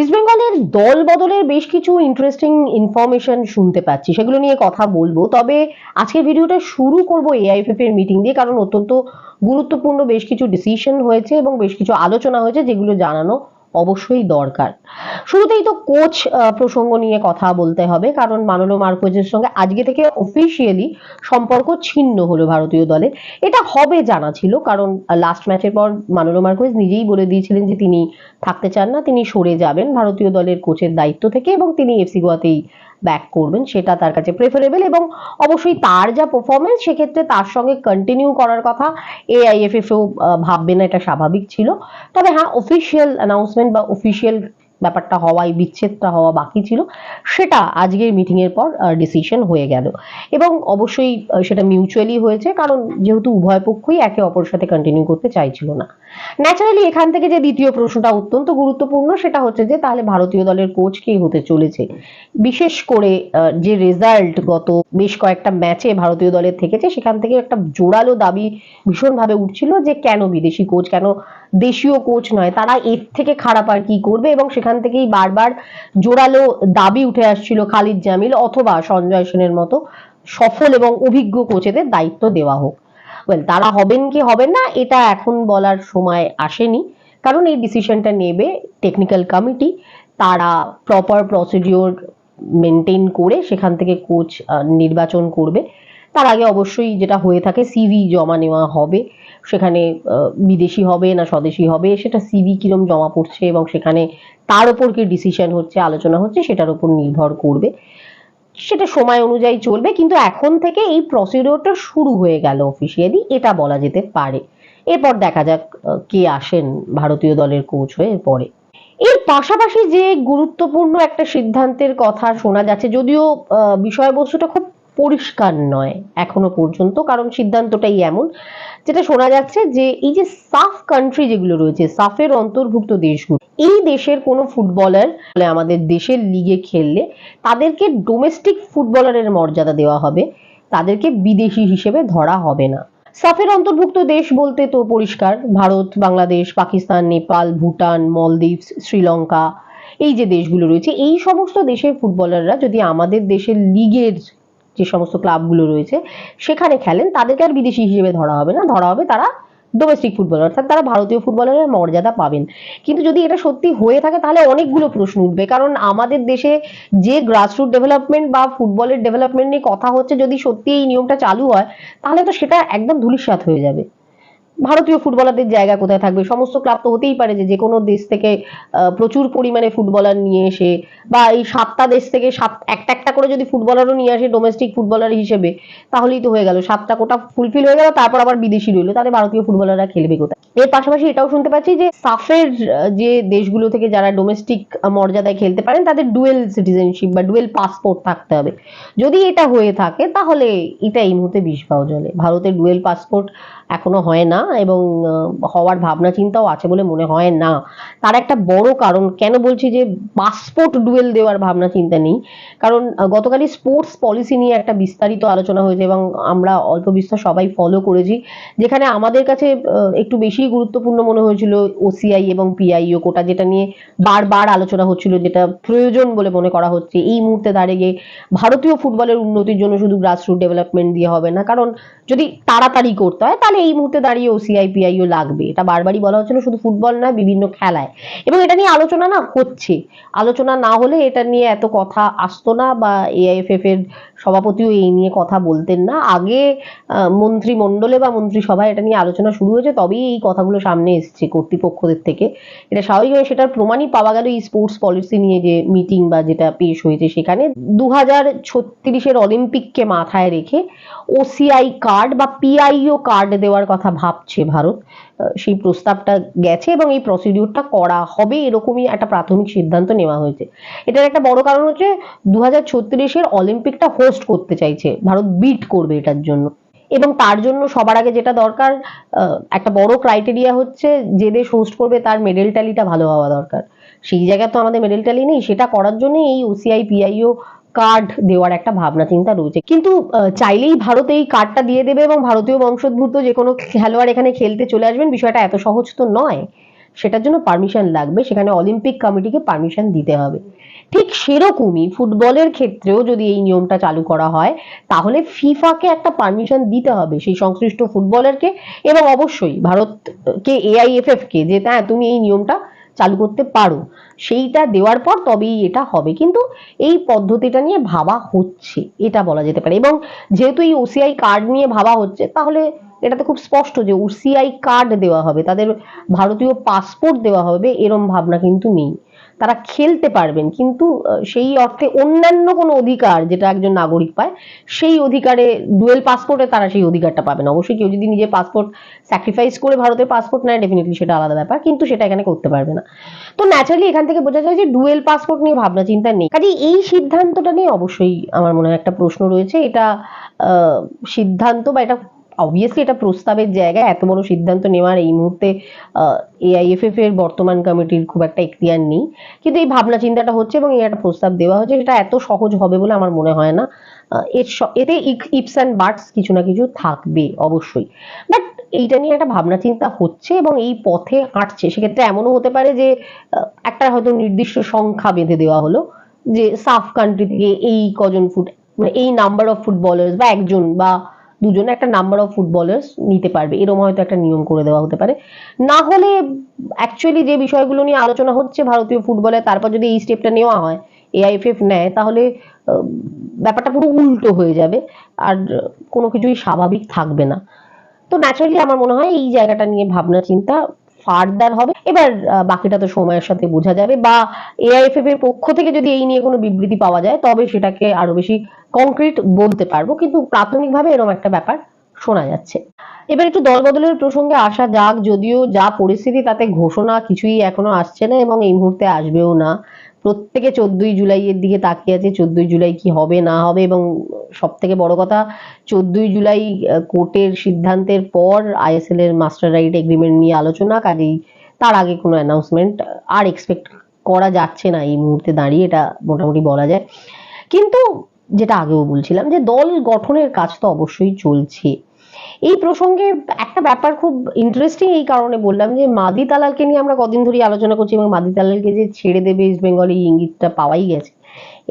ইস্টবেঙ্গলের দল বদলের বেশ কিছু ইন্টারেস্টিং ইনফরমেশন শুনতে পাচ্ছি। সেগুলো নিয়ে কথা বলব। তবে আজকের ভিডিওটা শুরু করব এআইএফএফ এর মিটিং দিয়ে, কারণ অত্যন্ত গুরুত্বপূর্ণ বেশ কিছু ডিসিশন হয়েছে এবং বেশ কিছু আলোচনা হয়েছে, যেগুলো জানানো অবশ্যই দরকার। শুরুতেই তো কোচ প্রসঙ্গ নিয়ে কথা বলতে হবে, কারণ মানলো মার্কোজের সঙ্গে আজকে থেকে অফিসিয়ালি সম্পর্ক ছিন্ন হলো ভারতীয় দলের এটা হবে জানা ছিল, কারণ লাস্ট ম্যাচের পর মানলো মার্কোজ নিজেই বলে দিয়েছিলেন যে তিনি থাকতে চান না, তিনি সরে যাবেন ভারতীয় দলের কোচের দায়িত্ব থেকে এবং তিনি এফসি গোয়াতেই ব্যাক করবেন, সেটা তার কাছে প্রেফারেবল এবং অবশ্যই তার যা পারফরমেন্স সেক্ষেত্রে তার সঙ্গে কন্টিনিউ করার কথা এআইএফএফও ভাববে না, এটা স্বাভাবিক ছিল। তবে হ্যাঁ অফিসিয়াল অ্যানাউন্সমেন্ট বা অফিসিয়াল ব্যাপারটা হওয়াই বিচ্ছেদটা হওয়া বাকি ছিল। সেটা আজকের মিটিং এর পর ডিসিশন হয়ে গেল। এবং অবশ্যই সেটা মিউচুয়ালি হয়েছে, কারণ যেহেতু উভয় পক্ষই একে অপরের সাথে কন্টিনিউ করতে চাইছিল না। ন্যাচারালি এখান থেকে যে দ্বিতীয় প্রশ্নটা অত্যন্ত গুরুত্বপূর্ণ, সেটা হচ্ছে যে তাহলে ভারতীয় দলের কোচ কে হতে চলেছে। বিশেষ করে যে রেজাল্ট গত বেশ কয়েকটা ম্যাচে ভারতীয় দলের থেকেছে, সেখান থেকে একটা জোরালো দাবি ভীষণভাবে উঠছিল যে কেন বিদেশি কোচ কেন দেশীয় কোচ নয়, তারা এর থেকে খারাপ আর কি করবে? এবং সেখান থেকেই বারবার জোরালো দাবি উঠে আসছিল খালিদ জামিল অথবা সঞ্জয় সেনের মতো সফল এবং অভিজ্ঞ কোচেদের দায়িত্ব দেওয়া হোক। ওয়েল তারা হবেন কি হবেন না, এটা এখন বলার সময় আসেনি। কারণ এই ডিসিশনটা নেবে টেকনিক্যাল কমিটি তারা প্রপার প্রসিডিওর মেনটেন করে সেখান থেকে কোচ নির্বাচন করবে। তার আগে অবশ্যই যেটা হয়ে থাকে সিভি জমা নেওয়া হবে। সেখানে বিদেশি হবে না স্বদেশি হবে, সেটা সিভি কিরম জমা পড়ছে এবং সেখানে তার উপর কি ডিসিশন হচ্ছে, আলোচনা হচ্ছে, সেটার উপর নির্ভর করবে। সেটা সময় অনুযায়ী চলবে, কিন্তু এখন থেকে এই প্রসিডিওরটা শুরু হয়ে গেল অফিসিয়ালি এটা বলা যেতে পারে। এরপর দেখা যাক কে আসেন ভারতীয় দলের কোচ হয়ে পরে এর পাশাপাশি যে গুরুত্বপূর্ণ একটা সিদ্ধান্তের কথা শোনা যাচ্ছে, যদিও বিষয়বস্তুটা খুব পরিষ্কার নয় এখনও পর্যন্ত। কারণ সিদ্ধান্তটাই এমন, যেটা শোনা যাচ্ছে যে এই যে সাফ কান্ট্রি যেগুলো রয়েছে, সাফের অন্তর্ভুক্ত দেশগুলো, এই দেশের কোনো ফুটবলার আমাদের দেশের লিগে খেললে তাদেরকে ডোমেস্টিক ফুটবলারের মর্যাদা দেওয়া হবে, তাদেরকে বিদেশি হিসেবে ধরা হবে না। সাফের অন্তর্ভুক্ত দেশ বলতে তো পরিষ্কার, ভারত, বাংলাদেশ, পাকিস্তান, নেপাল, ভুটান, মলদ্বীপ, শ্রীলঙ্কা, এই যে দেশগুলো রয়েছে, এই সমস্ত দেশের ফুটবলাররা যদি আমাদের দেশের লিগের যে সমস্ত ক্লাবগুলো রয়েছে, সেখানে খেলেন। তাদেরকে আর বিদেশি হিসেবে ধরা হবে না। ধরা হবে তারা ডোমেস্টিক ফুটবল অর্থাৎ তারা ভারতীয় ফুটবলের মর্যাদা পাবেন। কিন্তু যদি এটা সত্যি হয়ে থাকে, তাহলে অনেকগুলো প্রশ্ন উঠবে। কারণ আমাদের দেশে যে গ্রাসরুট ডেভেলপমেন্ট বা ফুটবলের ডেভেলপমেন্ট নিয়ে কথা হচ্ছে, যদি সত্যি এই নিয়মটা চালু হয়, তাহলে তো সেটা একদম ধূলিসাৎ হয়ে যাবে। ভারতীয় ফুটবলারদের জায়গা কোথায় থাকবে? সমস্ত ক্লাব তো হতেই পারে যে যে কোনো দেশ থেকে প্রচুর পরিমাণে ফুটবলার নিয়ে এসে বা এই সাতটা দেশ থেকে সাত, একটা একটা করে যদি ফুটবলারও নিয়ে আসে ডোমেস্টিক ফুটবলার হিসেবে, তাহলেই তো হয়ে গেল। সাতটা কোটা ফুলফিল হয়ে গেল, তারপর আবার বিদেশি রইল। তাহলে ভারতীয় ফুটবলাররা খেলবে কোথায়? এর পাশাপাশি এটাও শুনতে পাচ্ছি যে সাফের যে দেশগুলো থেকে যারা ডোমেস্টিক মর্যাদায় খেলতে পারেন, তাদের ডুয়েল সিটিজেনশিপ বা ডুয়েল পাসপোর্ট থাকতে হবে। যদি এটা হয়ে থাকে, তাহলে এটা এই মুহূর্তে বিষ পাওয়া জলে ভারতের ডুয়েল পাসপোর্ট এখনও হয় না এবং হওয়ার ভাবনা চিন্তাও আছে বলে মনে হয় না। তার একটা বড় কারণ, কেন বলছি যে পাসপোর্ট ডুয়েল দেওয়ার ভাবনা চিন্তা নেই। কারণ গতকালই স্পোর্টস পলিসি নিয়ে একটা বিস্তারিত আলোচনা হয়েছে এবং আমরা অল্প বিস্তর সবাই ফলো করেছি, যেখানে আমাদের কাছে একটু বেশি গুরুত্বপূর্ণ মনে হয়েছিল ওসিআই এবং পিআইও কোটা, যেটা নিয়ে বারবার আলোচনা হচ্ছিল, যেটা প্রয়োজন বলে মনে করা হচ্ছে। এই মুহূর্তে দাঁড়িয়ে ভারতীয় ফুটবলের উন্নতির জন্য শুধু গ্রাসরুট ডেভেলপমেন্ট দিয়ে হবে না। কারণ যদি তাড়াতাড়ি করতে হয়, তাহলে এই মুহূর্তে দাঁড়িয়ে ওসিআই পিআইও লাগবে। এটা বারবারই বলা হচ্ছিল, শুধু ফুটবল নয়, বিভিন্ন খেলায়। এবং এটা নিয়ে আলোচনা না হচ্ছে। আলোচনা না হলে এটা নিয়ে এত কথা আসতো না বা এআইএফএফ এর সভাপতিও এই নিয়ে কথা বলতেন না। আগে মন্ত্রিমণ্ডলে বা মন্ত্রিসভায় এটা নিয়ে আলোচনা শুরু হয়েছে, তবেই এই কথাগুলো সামনে এসছে কর্তৃপক্ষদের থেকে। এটা স্বাভাবিকভাবে সেটার প্রমাণই পাওয়া গেল এই স্পোর্টস পলিসি নিয়ে যে মিটিং বা যেটা পেশ হয়েছে সেখানে। দু হাজার ছত্রিশের অলিম্পিককে মাথায় রেখে ওসিআই কার্ড বা পিআইও কার্ড দেওয়ার কথা ভাবছে ভারত সেই প্রস্তাবটা গেছে এবং এই প্রসিডিউরটা করা হবে এরকমই একটা প্রাথমিক সিদ্ধান্ত নেওয়া হয়েছে। এটার একটা বড় কারণ হচ্ছে দু হাজার অলিম্পিকটা হোস্ট করতে চাইছে, ভারত বিট করবে এটার জন্য। এবং তার জন্য সবার আগে যেটা দরকার একটা বড় ক্রাইটেরিয়া হচ্ছে যে দেশ হোস্ট করবে তার মেডেল ট্যালিটা ভালো হওয়া দরকার। সেই জায়গায় তো আমাদের মেডেল ট্যালি নেই, সেটা করার জন্য এই ওসিআই পিআইও কার্ড দেওয়ার একটা ভাবনা, চিন্তা রয়েছে। কিন্তু চাইলেই ভারত এই কার্ডটা দিয়ে দেবে এবং ভারতীয় বংশোদ্ভূত যে কোনো খেলোয়াড় এখানে খেলতে চলে আসবেন, বিষয়টা এত সহজ তো নয়। সেটার জন্য পারমিশন লাগবে, সেখানে অলিম্পিক কমিটিকে পারমিশন দিতে হবে। ঠিক সেরকমই ফুটবলের ক্ষেত্রেও যদি এই নিয়মটা চালু করা হয়, তাহলে ফিফাকে একটা পারমিশন দিতে হবে সেই সংশ্লিষ্ট ফুটবলারকে এবং অবশ্যই ভারতকে এআইএফএফ কে যে হ্যাঁ তুমি এই নিয়মটা চালু করতে পারো। সেইটা দেওয়ার পর তবেই এটা হবে। কিন্তু এই পদ্ধতিটা নিয়ে ভাবা হচ্ছে, এটা বলা যেতে পারে। এবং যেহেতু এই ওসিআই কার্ড নিয়ে ভাবা হচ্ছে, তাহলে এটাতে খুব স্পষ্ট যে ওসিআই কার্ড দেওয়া হবে, তাদের ভারতীয় পাসপোর্ট দেওয়া হবে, এরম ভাবনা কিন্তু নেই। তারা খেলতে পারবেন। কিন্তু সেই অর্থে অন্যান্য কোনো অধিকার যেটা একজন নাগরিক পায়, সেই অধিকারে ডুয়েল পাসপোর্টে তারা সেই অধিকারটা পাবেন। অবশ্যই কেউ যদি নিজের পাসপোর্ট স্যাক্রিফাইস করে ভারতের পাসপোর্ট নেয় ডেফিনেটলি সেটা আলাদা ব্যাপার, কিন্তু সেটা এখানে করতে পারবে না। তো ন্যাচারালি এখান থেকে বোঝা যায় যে ডুয়েল পাসপোর্ট নিয়ে ভাবনা চিন্তা নেই। কাজে এই সিদ্ধান্তটা নিয়ে অবশ্যই আমার মনে হয় একটা প্রশ্ন রয়েছে। এটা সিদ্ধান্ত বা এটা অবভিয়াসলি এটা প্রস্তাবের জায়গায় এত বড় সিদ্ধান্ত নেওয়ার এই মুহূর্তে এআইএফএফ এর বর্তমান কমিটির খুব একটা এখতিয়ার নেই। কিন্তু এই ভাবনা চিন্তাটা হচ্ছে এবং এই একটা প্রস্তাব দেওয়া হচ্ছে, সেটা এত সহজ হবে বলে আমার মনে হয় না। এর এতে ইপস অ্যান্ড বার্ডস কিছু না কিছু থাকবে অবশ্যই। বাট এইটা নিয়ে একটা ভাবনা চিন্তা হচ্ছে এবং এই পথে হাঁটছে। সেক্ষেত্রে এমনও হতে পারে যে একটা হয়তো নির্দিষ্ট সংখ্যা বেঁধে দেওয়া হলো যে, সাফ কান্ট্রি থেকে এই কজন ফুট মানে এই নাম্বার অফ ফুটবলার্স বা একজন বা দুজন একটা নাম্বার অফ ফুটবলার্স নিতে পারবে। এরকম হয়তো একটা নিয়ম করে দেওয়া হতে পারে। না হলে অ্যাকচুয়ালি যে বিষয়গুলো নিয়ে আলোচনা হচ্ছে ভারতীয় ফুটবলে তারপর যদি এই স্টেপটা নেওয়া হয় এআইএফএফ নেয়, তাহলে ব্যাপারটা পুরো উল্টো হয়ে যাবে। আর কোনো কিছুই স্বাভাবিক থাকবে না। তো ন্যাচারালি আমার মনে হয় এই জায়গাটা নিয়ে ভাবনা চিন্তা ফার্দার হবে। এবার বাকিটা তো সময়ের সাথে বোঝা যাবে বা এআইএফএফ এর পক্ষ থেকে যদি এই নিয়ে কোনো বিবৃতি পাওয়া যায়, তবে সেটাকে আরও বেশি কংক্রিট বলতে পারব। কিন্তু প্রাথমিকভাবে এরকম একটা ব্যাপার শোনা যাচ্ছে। এবার একটু দল বদলের প্রসঙ্গে আসা যাক, যদিও যা পরিস্থিতি তাতে ঘোষণা কিছুই এখনও আসছে না এবং এই মুহূর্তে আসবেও না। প্রত্যেকে চোদ্দই জুলাইয়ের দিকে তাকিয়ে আছে, চোদ্দই জুলাই কি হবে, না হবে এবং সব থেকে বড় কথা, চোদ্দই জুলাই কোর্টের সিদ্ধান্তের পর আইএসএল এর মাস্টার রাইট এগ্রিমেন্ট নিয়ে আলোচনা, কাজেই তার আগে কোনো অ্যানাউন্সমেন্ট আর এক্সপেক্ট করা যাচ্ছে না এই মুহূর্তে দাঁড়িয়ে, এটা মোটামুটি বলা যায়। কিন্তু যেটা আগেও বলছিলাম যে দল গঠনের কাজ তো অবশ্যই চলছে। এই প্রসঙ্গে একটা ব্যাপার খুব ইন্টারেস্টিং এই কারণে বললাম যে মাদি তালালকে নিয়ে আমরা কদিন ধরেই আলোচনা করছি এবং মাদি তালালকে যে ছেড়ে দেবে ইস্ট বেঙ্গল এই ইঙ্গিতটা পাওয়াই গেছে।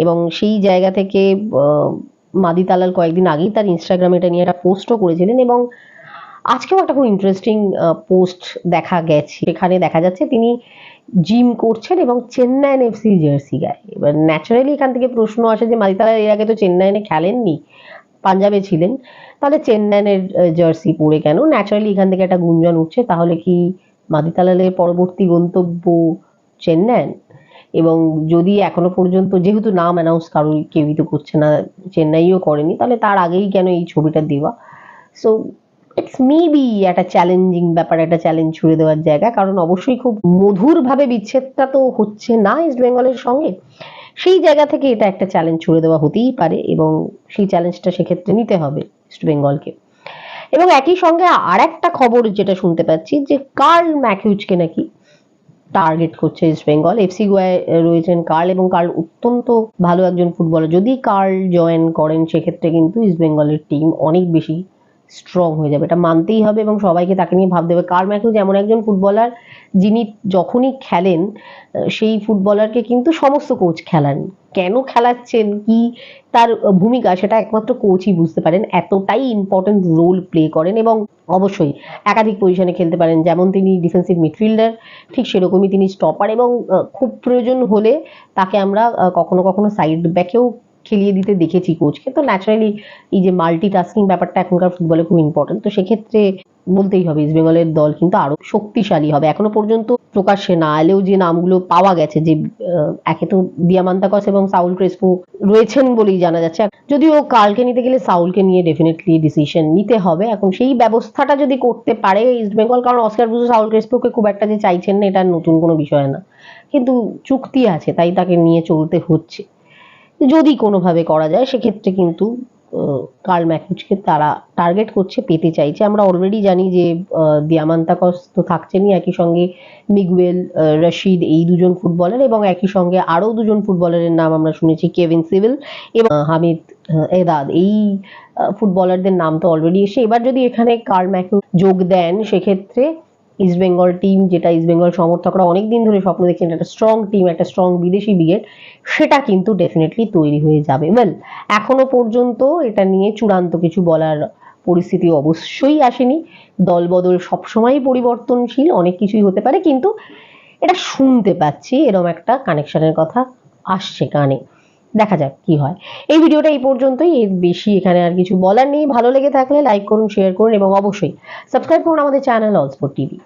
এবং সেই জায়গা থেকে মাদি তালাল কয়েকদিন আগেই তার ইনস্টাগ্রামে এটা নিয়ে একটা পোস্টও করেছিলেন এবং আজকেও একটা খুব ইন্টারেস্টিং পোস্ট দেখা গেছে। সেখানে দেখা যাচ্ছে তিনি জিম করছেন এবং চেন্নাইন এফসি জার্সি গায়ে। এবার ন্যাচারালি এখান থেকে প্রশ্ন আসে যে মাদিতালা এর আগে তো চেন্নাইনে খেলেননি। পাঞ্জাবে ছিলেন, তাহলে চেন্নাইয়ের জার্সি পরে কেন? ন্যাচারালি এখান থেকে একটা গুঞ্জন উঠছে, তাহলে কি মাদিতালালের পরবর্তী গন্তব্য চেন্নাইন এবং যদি এখনও পর্যন্ত যেহেতু নাম অ্যানাউন্স কারোই কেউই তো করছে না, চেন্নাইও করেনি, তাহলে তার আগেই কেন এই ছবিটা দেওয়া? সো ইটস মেবি একটা চ্যালেঞ্জিং ব্যাপার, একটা চ্যালেঞ্জ ছুড়ে দেওয়ার জায়গা, কারণ অবশ্যই খুব মধুর ভাবে বিচ্ছেদটা তো হচ্ছে না ইস্ট বেঙ্গলের সঙ্গে। সেই জায়গা থেকে এটা একটা চ্যালেঞ্জ ছুড়ে দেওয়া হতেই পারে এবং সেই চ্যালেঞ্জটা সেক্ষেত্রে নিতে হবে ইস্ট বেঙ্গলকে এবং একই সঙ্গে আর একটা খবর যেটা শুনতে পাচ্ছি যে কার্ল ম্যাকিউজকে নাকি টার্গেট করছে ইস্ট বেঙ্গল এফসি গোয়ায় রয়েছেন কার্ল এবং কার্ল অত্যন্ত ভালো একজন ফুটবলার যদি কার্ল জয়েন করেন, সেক্ষেত্রে কিন্তু ইস্ট বেঙ্গলের টিম অনেক বেশি স্ট্রং হয়ে যাবে। এটা মানতেই হবে এবং সবাইকে তাকে নিয়ে ভাবতে হবে। কার্ল ম্যাকিউজ এমন একজন ফুটবলার, যিনি যখনই খেলেন সেই ফুটবলারকে কিন্তু সমস্ত কোচ খেলান। কেন খেলাচ্ছেন? কি তার ভূমিকা? সেটা একমাত্র কোচই বুঝতে পারেন। এতটাই ইম্পর্টেন্ট রোল প্লে করেন এবং অবশ্যই একাধিক পজিশনে খেলতে পারেন। যেমন তিনি ডিফেন্সিভ মিডফিল্ডার ঠিক সেরকমই তিনি স্টপার এবং খুব প্রয়োজন হলে তাকে আমরা কখনো কখনো সাইড ব্যাকেও খেলিয়ে দিতে দেখেছি কোচকে তো ন্যাচারালি এই যে মাল্টি টাস্কিং ব্যাপারটা এখনকার ফুটবলে খুব ইম্পর্টেন্ট তো সেক্ষেত্রে বলতেই হবে ইস্ট বেঙ্গলের দল কিন্তু আরও শক্তিশালী হবে। এখনও পর্যন্ত প্রকাশ্যে না এলেও যে নামগুলো পাওয়া গেছে, যে একে তো দিয়ামান্তাকস এবং সাউল ক্রেসপো রয়েছেন বলেই জানা যাচ্ছে। যদিও কালকে নিতে গেলে সাউলকে নিয়ে ডেফিনেটলি ডিসিশন নিতে হবে। এখন সেই ব্যবস্থাটা যদি করতে পারে ইস্ট বেঙ্গল কারণ অস্কার বুঝো সাউল ক্রেসপোকে খুব একটা যে চাইছেন না, এটা নতুন কোনো বিষয় না। কিন্তু চুক্তি আছে, তাই তাকে নিয়ে চলতে হচ্ছে। যদি কোনোভাবে করা যায়, সেক্ষেত্রে কিন্তু কার্ল ম্যাকুজকে তারা টার্গেট করছে, পেতে চাইছে। আমরা অলরেডি জানি যে দিয়ামান্তাকস তো থাকছেনই। একই সঙ্গে মিগুয়েল রশিদ এই দুজন ফুটবলার এবং একই সঙ্গে আরও দুজন ফুটবলারের নাম আমরা শুনেছি কেভিন সিভিল এবং হামিদ এদাদ এই ফুটবলারদের নাম তো অলরেডি এসে এবার যদি এখানে কার্ল ম্যাকিউ যোগ দেন, সেক্ষেত্রে ইস্ট বেঙ্গল টিম যেটা ইস্ট বেঙ্গল সমর্থকরা অনেকদিন ধরে স্বপ্ন দেখছেন, একটা স্ট্রং টিম একটা স্ট্রং বিদেশি ব্রিগেড সেটা কিন্তু ডেফিনেটলি তৈরি হয়ে যাবে। ওয়েল এখনও পর্যন্ত এটা নিয়ে চূড়ান্ত কিছু বলার পরিস্থিতি অবশ্যই আসেনি। দলবদল সবসময়ই পরিবর্তনশীল, অনেক কিছুই হতে পারে, কিন্তু এটা শুনতে পাচ্ছি এরকম একটা কানেকশনের কথা আসছে কানে। দেখা যাক কি হয়। এই ভিডিওটা এই পর্যন্তই। এর বেশি এখানে আর কিছু বলার নেই। ভালো লেগে থাকলে লাইক করুন শেয়ার করুন এবং অবশ্যই সাবস্ক্রাইব করুন আমাদের চ্যানেল অলস্পোর্ট টিভি